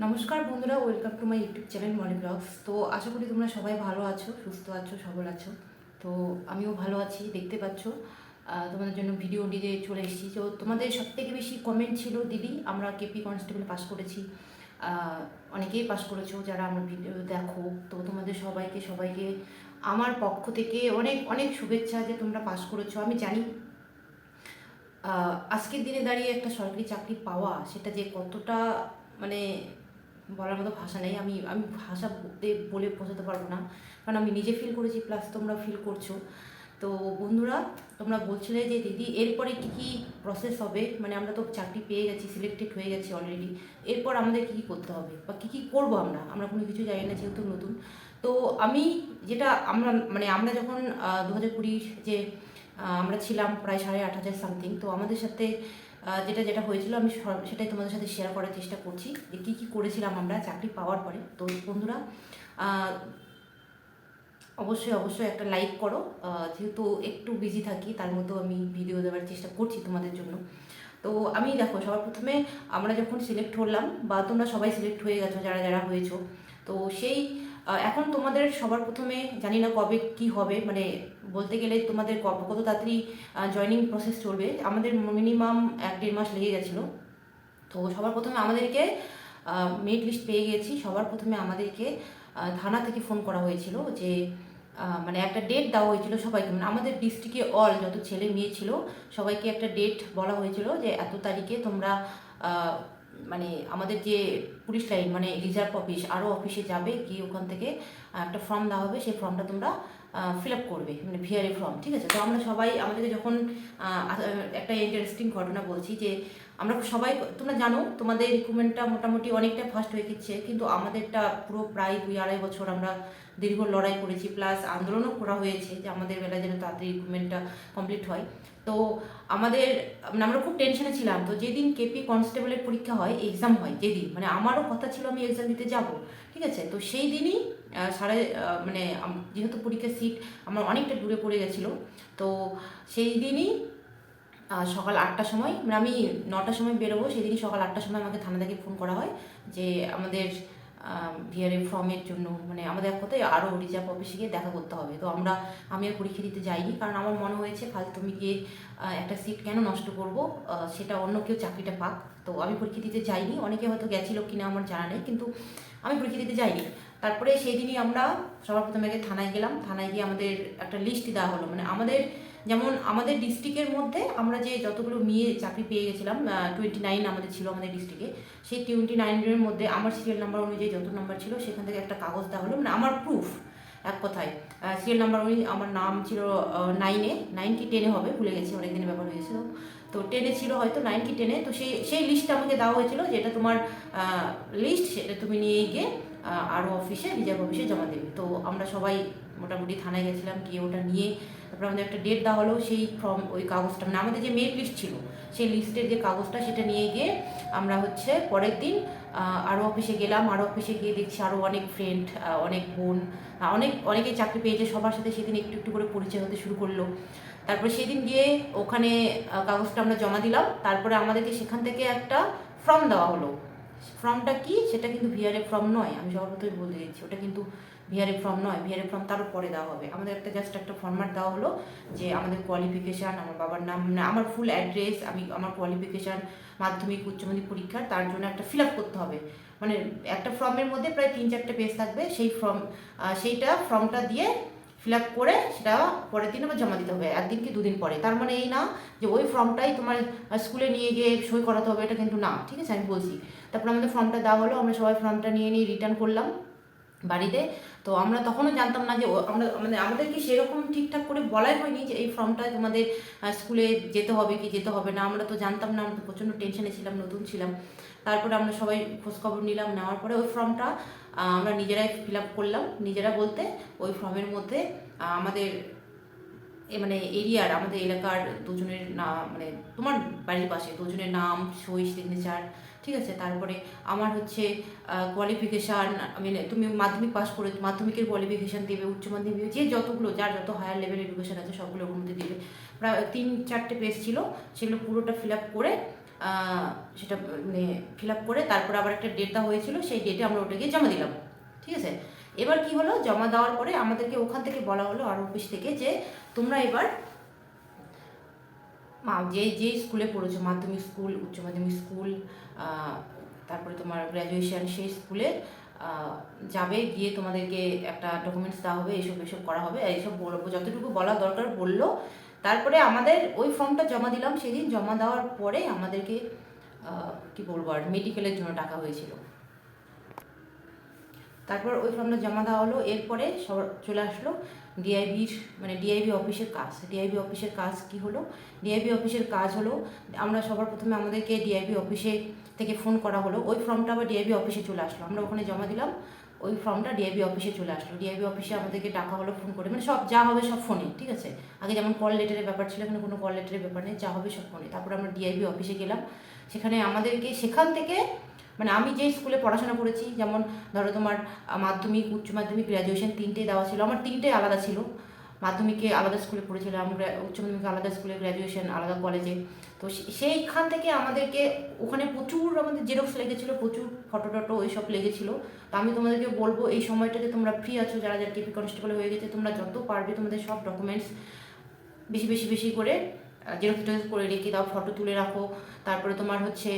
নমস্কার বন্ধুরা, welcome to my YouTube channel Moni blogs. তো আশা করি তোমরা সবাই ভালো আছো, সুস্থ আছো, সবল আছো। তো আমিও ভালো আছি, দেখতে পাচ্ছ। তোমাদের জন্য ভিডিও নিয়ে চলে এসেছি। তো তোমাদের সব থেকে বেশি কমেন্ট ছিল, দিদি, আমরা কেপি কনস্টেবল পাস করেছি। অনেকেই পাস করেছ, যারা আমার ভিডিও দেখো। তো তোমাদের সবাইকে সবাইকে আমার পক্ষ থেকে অনেক অনেক শুভেচ্ছা যে তোমরা পাস করেছ। আমি জানি আজকের দিনে দাঁড়িয়ে একটা সরকারি চাকরি পাওয়া, সেটা যে কতটা মানে বলার মতো ভাষা নেই। আমি আমি ভাষা বলে বোঝাতে পারব না। কারণ আমি নিজে ফিল করেছি প্লাস তোমরা ফিল করছ। তো বন্ধুরা, তোমরা বলছিলে যে দিদি, এরপরে কি কি প্রসেস হবে? মানে আমরা তো চাকরি পেয়ে গেছি সিলেক্টেড হয়ে গেছি অলরেডি এরপর আমাদের কি কি করতে হবে? বা কী কী করব আমরা? আমরা কোনো কিছু জানি না, যেহেতু নতুন। তো আমি যেটা, আমরা মানে আমরা যখন দু হাজার কুড়ির যে আমরা ছিলাম প্রায় সাড়ে আট হাজার সামথিং তো আমাদের সাথে যেটা যেটা হয়েছিল, আমি সেটাই তোমাদের সাথে শেয়ার করার চেষ্টা করছি যে কী কী করেছিলাম আমরা চাকরি পাওয়ার পরে। তো বন্ধুরা অবশ্যই অবশ্যই একটা লাইক করো। যেহেতু একটু বিজি থাকি, তার মতো আমি ভিডিও দেওয়ার চেষ্টা করছি তোমাদের জন্য। তো আমি দেখো, সবার প্রথমে আমরা যখন সিলেক্ট হলাম, বা তোমরা সবাই সিলেক্ট হয়ে গেছো, যারা যারা হয়েছো, তো সেই এখন তোমাদের সবার প্রথমে জানি না কবে কি হবে মানে বলতে গেলে তোমাদের কত তাড়াতাড়ি জয়নিং প্রসেস চলবে। আমাদের মিনিমাম এক দেড় মাস লেগে গেছিল। তো সবার প্রথমে আমাদেরকে মেরিট লিস্ট পেয়ে গেছি। সবার প্রথমে আমাদেরকে থানা থেকে ফোন করা হয়েছিল যে মানে একটা ডেট দেওয়া হয়েছিল সবাইকে। মানে আমাদের ডিস্ট্রিক্টে অল যত ছেলে মেয়ে ছিল, সবাইকে একটা ডেট বলা হয়েছিল যে, এত তারিখে তোমরা মানে আমাদের যে পুলিশ লাইন মানে রিজার্ভ অফিস আরও অফিসে যাবে, গিয়ে ওখান থেকে একটা ফর্ম দেওয়া হবে, সেই ফর্মটা তোমরা ফিল আপ করবে মানে ভিআরএ ফর্ম ঠিক আছে? তো আমরা সবাই, আমাদেরকে যখন একটা ইন্টারেস্টিং ঘটনা বলছি যে, আমরা সবাই, তোমরা জানো, তোমাদের রিক্রুটমেন্টটা মোটামুটি অনেকটা ফাস্ট হয়ে গেছে, কিন্তু আমাদেরটা পুরো প্রায় দুই আড়াই বছর আমরা দীর্ঘ লড়াই করেছি প্লাস আন্দোলনও করা হয়েছে যে আমাদের বেলায় যেন তাড়াতাড়ি রিক্রুটমেন্টটা কমপ্লিট হয়। তো আমাদের মানে আমরা খুব টেনশনে ছিলাম। তো যেদিন কেপি কনস্টেবলের পরীক্ষা হয় এক্সাম হয়, যেদিন মানে আমারও কথা ছিল আমি এক্সাম দিতে যাব, ঠিক আছে? তো সেই দিনই সাড়ে মানে যেহেতু পরীক্ষার সিট আমার অনেকটা দূরে পড়ে গেছিল, তো সেই দিনই সকাল আটটার সময় মানে আমি নটার সময় বেরোবো সেদিনই সকাল আটটার সময় আমাকে থানা থেকে ফোন করা হয় যে আমাদের ভিআরএ ফর্মের জন্য মানে আমাদের এক কথায় আরও রিজার্ভ অফিসে গিয়ে দেখা করতে হবে। তো আমরা, আমি আর পরীক্ষা দিতে যাইনি, কারণ আমার মনে হয়েছে ফালতু আমি গিয়ে একটা সিট কেন নষ্ট করব? সেটা অন্য কেউ চাকরিটা পাক। তো আমি পরীক্ষা দিতে যাইনি, অনেকে হয়তো গেছিল কিনা আমার জানা নেই, কিন্তু আমি পরীক্ষা দিতে যাইনি। তারপরে সেই দিনই আমরা সবার প্রথমে আগে থানায় গেলাম। থানায় গিয়ে আমাদের একটা লিস্ট দেওয়া হলো। মানে আমাদের যেমন আমাদের ডিস্ট্রিক্টের মধ্যে আমরা যে যতগুলো মেয়ে চাকরি পেয়ে গেছিলাম টোয়েন্টি নাইন আমাদের ছিল আমাদের ডিস্ট্রিক্টে সেই টোয়েন্টি নাইনের মধ্যে আমার সিরিয়াল নাম্বার অনুযায়ী যত নাম্বার ছিল সেখান থেকে একটা কাগজ দেওয়া হলো। মানে আমার প্রুফ এক কথায়। সিরিয়াল নাম্বার অনুযায়ী আমার নাম ছিল নাইনে নাইন কি টেনে হবে? ভুলে গেছি অনেক দিনের ব্যাপার হয়েছে তো তো টেনে ছিল হয়তো নাইন কি টেনে তো সেই সেই লিস্টটা আমাকে দেওয়া হয়েছিল যেটা তোমার লিস্ট সেটা তুমি নিয়ে গিয়ে আরও অফিসে রিজার্ভ অফিসে জমা দেবে। তো আমরা সবাই মোটামুটি থানায় গেছিলাম, গিয়ে ওটা নিয়ে তারপর আমাদের একটা ডেট দেওয়া হলো, সেই ফর্ম ওই কাগজটা মানে আমাদের যে মেরিট লিস্ট ছিল, সেই লিস্টের যে কাগজটা, সেটা নিয়ে গিয়ে আমরা হচ্ছে পরের দিন আরও অফিসে গেলাম আরও অফিসে গিয়ে দেখছি আরও অনেক ফ্রেন্ড অনেক বোন অনেক, অনেকেই চাকরি পেয়েছে, সবার সাথে সেদিন একটু একটু করে পরিচয় হতে শুরু করল। তারপরে সেদিন গিয়ে ওখানে কাগজটা আমরা জমা দিলাম, তারপরে আমাদেরকে সেখান থেকে একটা ফর্ম দেওয়া হলো। ফর্মটা কি? সেটা কিন্তু ভিআরএ ফর্ম নয়। আমি সবার প্রথমে বলে দিচ্ছি ওটা কিন্তু ভিআরএ ফর্ম নয়। ভিআরএ ফর্ম তারও পরে দেওয়া হবে। আমাদের একটা জাস্ট একটা ফর্ম্যাট দেওয়া হলো যে আমাদের কোয়ালিফিকেশান আমার বাবার নাম মানে আমার ফুল অ্যাড্রেস আমি আমার কোয়ালিফিকেশান মাধ্যমিক, উচ্চ মাধ্যমিক পরীক্ষার তার জন্য একটা ফিল আপ করতে হবে। মানে একটা ফর্মের মধ্যে প্রায় তিন চারটে পেজ থাকবে। সেই ফর্ম সেইটা ফর্মটা দিয়ে ফিল আপ করে সেটা পরের দিন আবার জমা দিতে হবে। একদিন কি দুদিন পরে। তার মানে এই না যে ওই ফর্মটাই তোমার স্কুলে নিয়ে গিয়ে সই করাতে হবে, এটা কিন্তু না। ঠিক আছে? আমি বলছি। তারপর আমাদের ফর্মটা দেওয়া হলো, আমরা সবাই ফর্মটা নিয়ে নিয়ে রিটার্ন করলাম বাড়িতে। তো আমরা তখনও জানতাম না যে আমরা মানে আমাদেরকে সেরকম ঠিকঠাক করে বলাই হয়নি যে এই ফর্মটা তোমাদের স্কুলে যেতে হবে কি যেতে হবে না। আমরা তো জানতাম না, আমরা তো প্রচণ্ড টেনশনে ছিলাম, নতুন ছিলাম। তারপরে আমরা সবাই খোঁজখবর নিলাম, নেওয়ার পরে ওই ফর্মটা আমরা নিজেরাই ফিল আপ করলাম। নিজেরা বলতে ওই ফর্মের মধ্যে আমাদের মানে এরিয়ার, আমাদের এলাকার দুজনের নাম মানে তোমার বাড়ির পাশে দুজনের নাম, সই সিগনেচার ঠিক আছে, তারপরে আমার হচ্ছে কোয়ালিফিকেশান মানে তুমি মাধ্যমিক পাস করে মাধ্যমিকের কোয়ালিফিকেশান দেবে, উচ্চ মাধ্যমিক, যে যতগুলো, যার যত হায়ার লেভেল এডুকেশান আছে সবগুলো ওর মধ্যে দেবে। প্রায় তিন, চারটে পেজ ছিল, সেগুলো পুরোটা ফিল আপ করে সেটা মানে ফিল আপ করে, তারপরে আবার একটা ডেট দেওয়া হয়েছিল, সেই ডেটে আমরা ওটা গিয়ে জমা দিলাম, ঠিক আছে? এবার কি হলো, জমা দেওয়ার পরে আমাদেরকে ওখান থেকে বলা হলো আর অফিস থেকে, যে তোমরা এবার মা, যে যে স্কুলে পড়েছো, মাধ্যমিক স্কুল, উচ্চ মাধ্যমিক স্কুল তারপরে তোমার গ্র্যাজুয়েশন সেই স্কুলে যাবে, গিয়ে তোমাদেরকে একটা ডকুমেন্টস দেওয়া হবে এইসব এইসব করা হবে এইসব বলব, যতটুকু বলা দরকার বলল। তারপরে আমাদের ওই ফর্মটা জমা দিলাম, সেদিন জমা দেওয়ার পরে আমাদেরকে কি বলব আর মেডিকেলের জন্য টাকা হয়েছিল। তারপর ওই ফর্মটা জমা দেওয়া হলো, এরপরে চলে আসলো ডিআইবির মানে ডিআইবি অফিসের কাজ। ডিআইবি অফিসের কাজ কি হলো? ডিআইবি অফিসের কাজ হলো, আমরা সবার প্রথমে আমাদেরকে ডিআইবি অফিসে থেকে ফোন করা হলো। ওই ফর্মটা আবার ডিআইবি অফিসে চলে আসলো। আমরা ওখানে জমা দিলাম, ওই ফর্মটা ডিআইবি অফিসে চলে আসলো। ডিআইবি অফিসে আমাদেরকে ডাকা হলো, ফোন করে। মানে সব যা হবে সব ফোনে, ঠিক আছে? আগে যেমন কল লেটারের ব্যাপার ছিল, এখানে কোনো কল লেটারের ব্যাপার নেই, যা হবে সব ফোনে। তারপর আমরা ডিআইবি অফিসে গেলাম। সেখানে আমাদেরকে সেখান থেকে মানে আমি যে স্কুলে পড়াশোনা করেছি, যেমন ধরো তোমার মাধ্যমিক, উচ্চ মাধ্যমিক গ্র্যাজুয়েশন তিনটেই দেওয়া ছিল, আমার তিনটেই আলাদা ছিল। মাধ্যমিকে আলাদা স্কুলে পড়েছিলাম উচ্চ মাধ্যমিকে আলাদা স্কুলে গ্র্যাজুয়েশন আলাদা কলেজে তো সেইখান থেকে আমাদেরকে ওখানে প্রচুর আমাদের জেরক্স লেগেছিলো, প্রচুর ফটো টটো ওইসব লেগেছিলো। তো আমি তোমাদেরকে বলব, এই সময়টাতে তোমরা ফ্রি আছো, যারা যারা কেপি কনস্টেবল হয়ে গেছে, তোমরা যত পারবে তোমাদের সব ডকুমেন্টস বেশি বেশি বেশি করে জেরক্স টেরক্স করে রেখে দাও ফটো তুলে রাখো। তারপরে তোমার হচ্ছে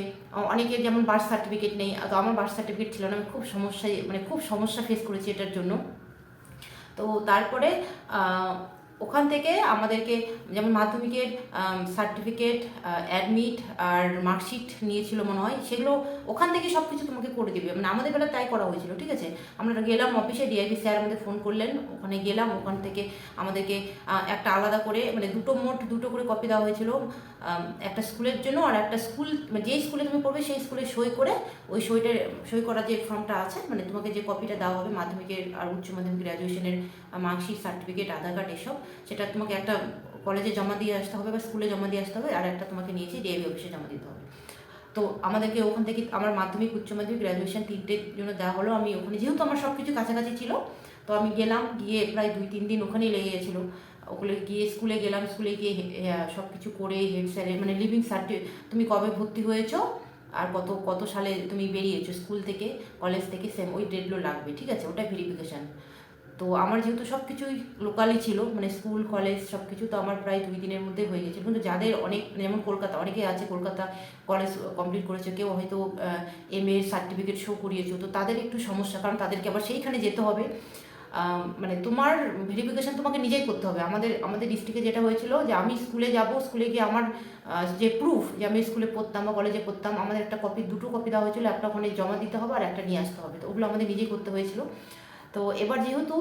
অনেকের যেমন বার্থ সার্টিফিকেট নেই, তো আমার বার্থ সার্টিফিকেট ছিল না, আমি খুব সমস্যায় মানে খুব সমস্যা ফেস করেছি এটার জন্য। তো তারপরে ওখান থেকে আমাদেরকে যেমন মাধ্যমিকের সার্টিফিকেট অ্যাডমিট আর মার্কশিট নিয়েছিল মনে হয়, সেগুলো ওখান থেকে সব কিছু তোমাকে করে দিবে। মানে আমাদের বেলা তাই করা হয়েছিল, ঠিক আছে? আমরা গেলাম অফিসে ডিআইপি স্যার আমাদের ফোন করলেন, ওখানে গেলাম, ওখান থেকে আমাদেরকে একটা আলাদা করে মানে দুটো মোট দুটো করে কপি দেওয়া হয়েছিল একটা স্কুলের জন্য আর একটা স্কুল মানে যেই স্কুলে তুমি পড়বে সেই স্কুলে সই করে ওই সইটার সই করা যে ফর্মটা আছে মানে তোমাকে যে কপিটা দেওয়া হবে, মাধ্যমিকের আর উচ্চ মাধ্যমিক গ্র্যাজুয়েশনের মার্কশিট সার্টিফিকেট আধার কার্ড এসব সেটা তোমাকে একটা কলেজে জমা দিয়ে আসতে হবে বা স্কুলে জমা দিয়ে আসতে হবে, আর একটা তোমাকে নিয়েছি ডিআইবি অফিসে জমা দিতে হবে। তো আমাদেরকে ওখান থেকে আমার মাধ্যমিক, উচ্চ মাধ্যমিক গ্র্যাজুয়েশন তিনটের জন্য দেওয়া হলো আমি ওখানে, যেহেতু আমার সব কিছু কাছাকাছি ছিল, তো আমি গেলাম, গিয়ে প্রায় দুই, তিন দিন ওখানেই লেগে গেছিল। ওগুলো গিয়ে স্কুলে গেলাম স্কুলে গিয়ে সব কিছু করে হেড স্যারের মানে লিভিং সার্টি তুমি কবে ভর্তি হয়েছো, আর কত কত সালে তুমি বেরিয়েছো স্কুল থেকে কলেজ থেকে সেম ওই ডেটগুলো লাগবে, ঠিক আছে? ওটা ভেরিফিকেশান তো আমার যেহেতু সব কিছুই লোকালই ছিল মানে স্কুল কলেজ সব কিছু তো আমার প্রায় দুই দিনের মধ্যে হয়ে গেছে কিন্তু যাদের অনেক যেমন কলকাতা, অনেকে আছে কলকাতা কলেজ কমপ্লিট করেছে, কেউ হয়তো এম এর সার্টিফিকেট শো করিয়েছো, তো তাদের একটু সমস্যা, কারণ তাদেরকে আবার সেইখানে যেতে হবে। মানে তোমার ভেরিফিকেশন তোমাকে নিজেই করতে হবে। আমাদের আমাদের ডিস্ট্রিক্টে যেটা হয়েছিল যে আমি স্কুলে যাব স্কুলে গিয়ে আমার যে প্রুফ যে আমি স্কুলে পড়তাম বা কলেজে পড়তাম, আমাদের একটা কপি দুটো কপি দেওয়া হয়েছিল, একটা ওখানে জমা দিতে হবে আর একটা নিয়ে আসতে হবে। তো ওগুলো আমাদের নিজেই করতে হয়েছিল। তো এবার যেহেতু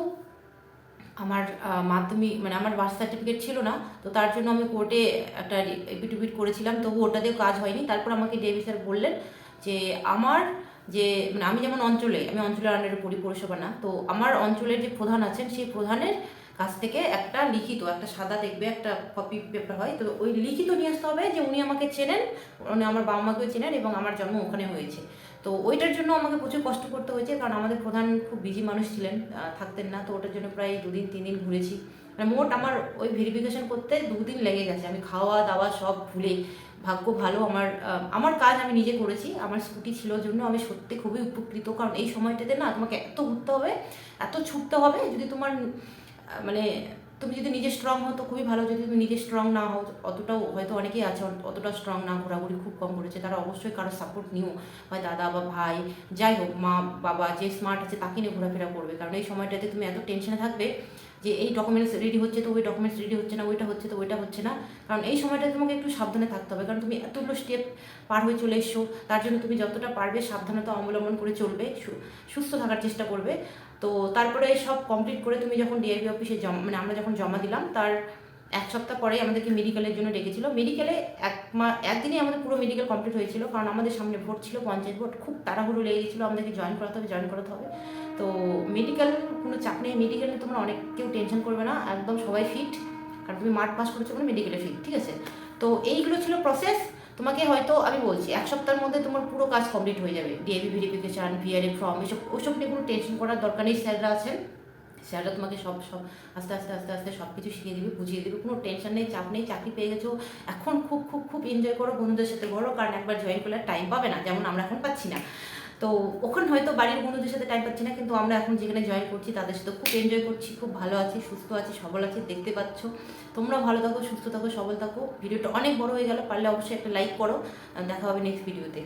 আমার মাধ্যমিক মানে আমার বার্থ সার্টিফিকেট ছিল না, তো তার জন্য আমি কোর্টে একটা এপিটুপিট করেছিলাম তবু ওটাতেও কাজ হয়নি। তারপর আমাকে ডেভি স্যার বললেন যে, আমার যে মানে আমি যেমন অঞ্চলে, আমি অঞ্চলের আন্ডারে পড়ি পৌরসভা না, তো আমার অঞ্চলের যে প্রধান আছেন, সেই প্রধানের কাছ থেকে একটা লিখিত, একটা সাদা দেখবে, একটা কপি পেপার হয়, তো ওই লিখিত নিয়ে আসতে হবে যে উনি আমাকে চেনেন, উনি আমার বাবা মাকেও চেনেন এবং আমার জন্ম ওখানে হয়েছে। তো ওইটার জন্য আমাকে প্রচুর কষ্ট করতে হয়েছে, কারণ আমাদের প্রধান খুব বিজি মানুষ ছিলেন থাকতেন না, তো ওটার জন্য প্রায় দুদিন তিন দিন ঘুরেছি। মানে মোট আমার ওই ভেরিফিকেশন করতে দুদিন লেগে গেছে, আমি খাওয়া দাওয়া সব ভুলে ভাগ্য ভালো, আমার আমার কাজ আমি নিজে করেছি, আমার স্কুটি ছিল জন্য, আমি সত্যি খুবই উপকৃত, কারণ এই সময়টাতে না তোমাকে এত ঘুরতে হবে, এত ছুটতে হবে, যদি তোমার মানে তুমি যদি নিজে স্ট্রং হও তো খুবই ভালো, যদি তুমি নিজে স্ট্রং না হও, অতটাও হয়তো অনেকেই আছে অতটা স্ট্রং না, ঘোরাঘুরি খুব কম করেছে, তারা অবশ্যই কারও সাপোর্ট নিও। হয় দাদা বা ভাই, যাই হোক, মা, বাবা, যে স্মার্ট আছে তাকে নিয়ে ঘোরাফেরা করবে। কারণ এই সময়টাতে তুমি এত টেনশনে থাকবে যে এই ডকুমেন্টস রেডি হচ্ছে তো ওই ডকুমেন্টস রেডি হচ্ছে না, ওইটা হচ্ছে তো ওইটা হচ্ছে না। কারণ এই সময়টা তোমাকে একটু সাবধানে থাকতে হবে। কারণ তুমি এতগুলো স্টেপ পার হয়ে চলে এসছো, তার জন্য তুমি যতটা পারবে সাবধানতা অবলম্বন করে চলবে সুস্থ থাকার চেষ্টা করবে। তো তারপরে সব কমপ্লিট করে তুমি যখন ডিআইবি অফিসে জমা মানে আমরা যখন জমা দিলাম, তার এক সপ্তাহ পরেই আমাদেরকে মেডিকেলের জন্য ডেকেছিল। মেডিকেলে এক মা, একদিনই আমাদের পুরো মেডিকেল কমপ্লিট হয়েছিল। কারণ আমাদের সামনে ভোট ছিল, পঞ্চায়েত ভোট। খুব তাড়াহুড়ো লেগে আমাদেরকে জয়েন করাতে হবে জয়েন করাতে হবে। তো মেডিকেল কোনো চাপ নেই মেডিকেলে তোমরা অনেক কেউ টেনশন করবে না, একদম সবাই ফিট কারণ তুমি মাঠ পাস করেছ মানে মেডিকেলে ফিট ঠিক আছে? তো এইগুলো ছিল প্রসেস তোমাকে হয়তো আমি বলছি, এক সপ্তাহের মধ্যে তোমার পুরো কাজ কমপ্লিট হয়ে যাবে। ডিএবি ভেরিফিকেশান ভিআরএ ফর্ম এসব, ওসব নিয়ে কোনো টেনশন করার দরকার নেই, স্যাররা আছেন। স্যাররা তোমাকে সব সব, আস্তে আস্তে আস্তে আস্তে সব কিছু শিখিয়ে দিবে, বুঝিয়ে দেবে, কোনো টেনশন নেই, চাপ নেই, চাকরি পেয়ে গেছো। এখন খুব খুব খুব এনজয় করো, বন্ধুদের সাথে করো কারণ একবার জয়েন করলে টাইম পাবে না, যেমন আমরা এখন পাচ্ছি না। তো ওখানে হয়তো বাড়ির বন্ধুদের সাথে টাইম পাচ্ছি না, কিন্তু আমরা এখন যেখানে জয়েন করছি তাদের সাথে খুব এনজয় করছি, খুব ভালো আছি, সুস্থ আছি, সবল আছি, দেখতে পাচ্ছ। তোমরা ভালো থাকো, সুস্থ থাকো, সবল থাকো। ভিডিওটা অনেক বড় হয়ে গেল, পারলে অবশ্যই একটা লাইক করো। দেখা হবে নেক্সট ভিডিওতে